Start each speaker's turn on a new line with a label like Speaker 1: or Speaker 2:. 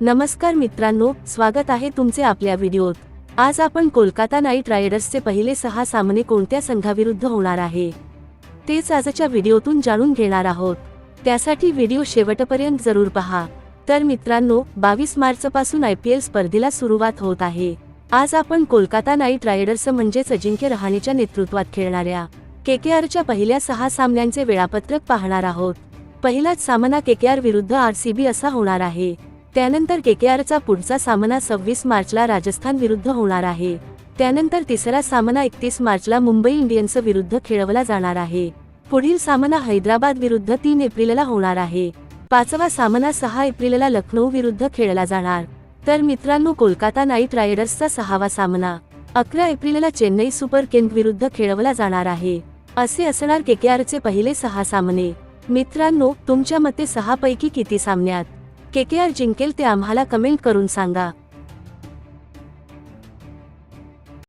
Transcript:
Speaker 1: नमस्कार मित्रांनो स्वागत आहे तुमचे आपल्या व्हिडिओत. आज आपण कोलकाता नाईट रायडर्सचे पहिले सहा सामने कोणत्या संघाविरुद्ध होणार आहे? तेच आजच्या व्हिडिओतून जाणून घेणार आहोत. त्यासाठी व्हिडिओ शेवटपर्यंत जरूर पहा. तर मित्रांनो बावीस मार्चपासून आय पी एल स्पर्धेला सुरुवात होत आहे. आज आपण कोलकाता नाईट रायडर्स म्हणजेच अजिंक्य रहाणेच्या नेतृत्वात खेळणाऱ्या केकेआरच्या पहिल्या सहा सामन्यांचे वेळापत्रक पाहणार आहोत. पहिलाच सामना केकेआर विरुद्ध आरसीबी असा होणार आहे. त्यानंतर केकेआरचा पुढचा सामना सव्वीस मार्चला राजस्थान विरुद्ध होणार आहे. त्यानंतर तिसरा सामना एकतीस मार्चला मुंबई इंडियन्स विरुद्ध खेळवला जाणार आहे. पुढील सामना हैदराबाद विरुद्ध तीन एप्रिलला होणार आहे. पाचवा सामना सहा एप्रिलला लखनौ विरुद्ध खेळला जाणार. तर मित्रांनो कोलकाता नाईट रायडर्सचा सहावा सामना अकरा एप्रिलला चेन्नई सुपर किंग विरुद्ध खेळवला जाणार आहे. असे असणार केकेआरचे पहिले सहा सामने. मित्रांनो तुमच्या मते सहा पैकी किती सामन्यात? केकेआर जिंकेल ते आम्हाला कमेंट करून सांगा.